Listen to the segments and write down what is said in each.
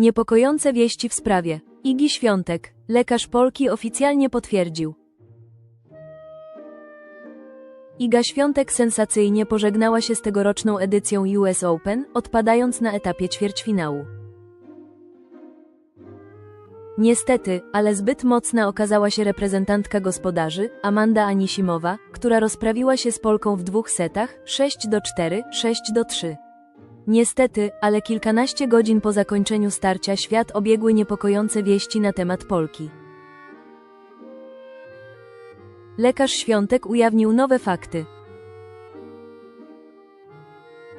Niepokojące wieści w sprawie. Igi Świątek, lekarz Polki oficjalnie potwierdził. Iga Świątek sensacyjnie pożegnała się z tegoroczną edycją US Open, odpadając na etapie ćwierćfinału. Niestety, ale zbyt mocna okazała się reprezentantka gospodarzy, Amanda Anisimowa, która rozprawiła się z Polką w dwóch setach, 6 do 4, 6 do 3. Niestety, ale kilkanaście godzin po zakończeniu starcia świat obiegły niepokojące wieści na temat Polki. Lekarz Świątek ujawnił nowe fakty.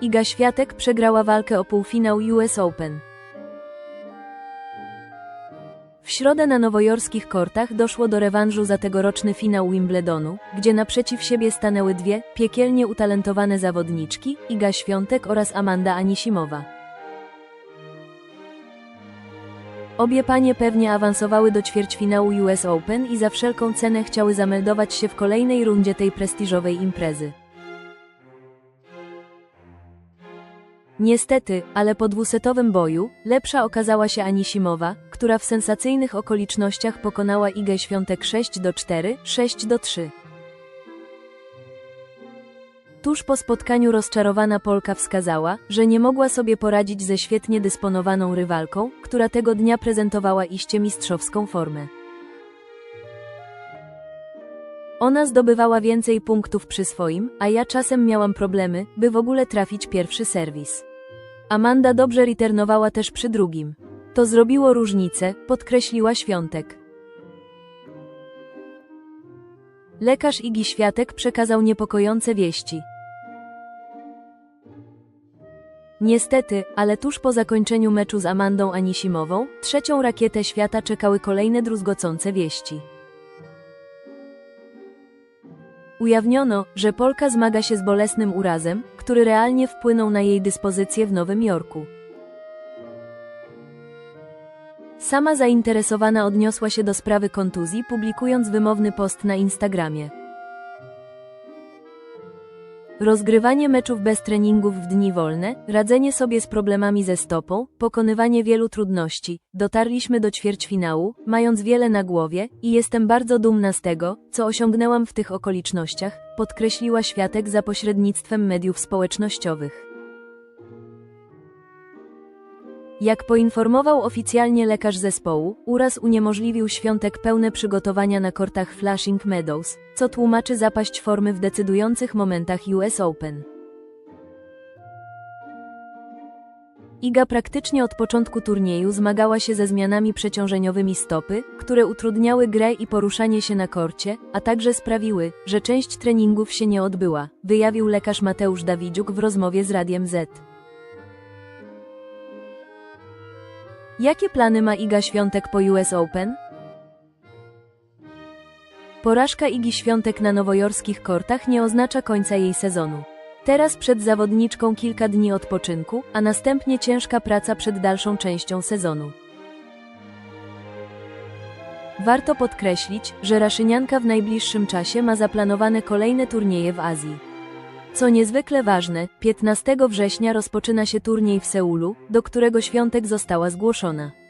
Iga Świątek przegrała walkę o półfinał US Open. W środę na nowojorskich kortach doszło do rewanżu za tegoroczny finał Wimbledonu, gdzie naprzeciw siebie stanęły dwie piekielnie utalentowane zawodniczki, Iga Świątek oraz Amanda Anisimowa. Obie panie pewnie awansowały do ćwierćfinału US Open i za wszelką cenę chciały zameldować się w kolejnej rundzie tej prestiżowej imprezy. Niestety, ale po dwusetowym boju, lepsza okazała się Anisimowa, która w sensacyjnych okolicznościach pokonała Igę Świątek 6 do 4, 6 do 3. Tuż po spotkaniu rozczarowana Polka wskazała, że nie mogła sobie poradzić ze świetnie dysponowaną rywalką, która tego dnia prezentowała iście mistrzowską formę. Ona zdobywała więcej punktów przy swoim, a ja czasem miałam problemy, by w ogóle trafić pierwszy serwis. Amanda dobrze returnowała też przy drugim. To zrobiło różnicę, podkreśliła Świątek. Lekarz Igi Światek przekazał niepokojące wieści. Niestety, ale tuż po zakończeniu meczu z Amandą Anisimową, trzecią rakietę świata czekały kolejne druzgocące wieści. Ujawniono, że Polka zmaga się z bolesnym urazem, który realnie wpłynął na jej dyspozycję w Nowym Jorku. Sama zainteresowana odniosła się do sprawy kontuzji, publikując wymowny post na Instagramie. Rozgrywanie meczów bez treningów w dni wolne, radzenie sobie z problemami ze stopą, pokonywanie wielu trudności. Dotarliśmy do ćwierćfinału, mając wiele na głowie i jestem bardzo dumna z tego, co osiągnęłam w tych okolicznościach, podkreśliła Światek za pośrednictwem mediów społecznościowych. Jak poinformował oficjalnie lekarz zespołu, uraz uniemożliwił świątek pełne przygotowania na kortach Flushing Meadows, co tłumaczy zapaść formy w decydujących momentach US Open. Iga praktycznie od początku turnieju zmagała się ze zmianami przeciążeniowymi stopy, które utrudniały grę i poruszanie się na korcie, a także sprawiły, że część treningów się nie odbyła, wyjawił lekarz Mateusz Dawidziuk w rozmowie z Radiem Z. Jakie plany ma Iga Świątek po US Open? Porażka Igi Świątek na nowojorskich kortach nie oznacza końca jej sezonu. Teraz przed zawodniczką kilka dni odpoczynku, a następnie ciężka praca przed dalszą częścią sezonu. Warto podkreślić, że Raszynianka w najbliższym czasie ma zaplanowane kolejne turnieje w Azji. Co niezwykle ważne, 15 września rozpoczyna się turniej w Seulu, do którego Świątek została zgłoszona.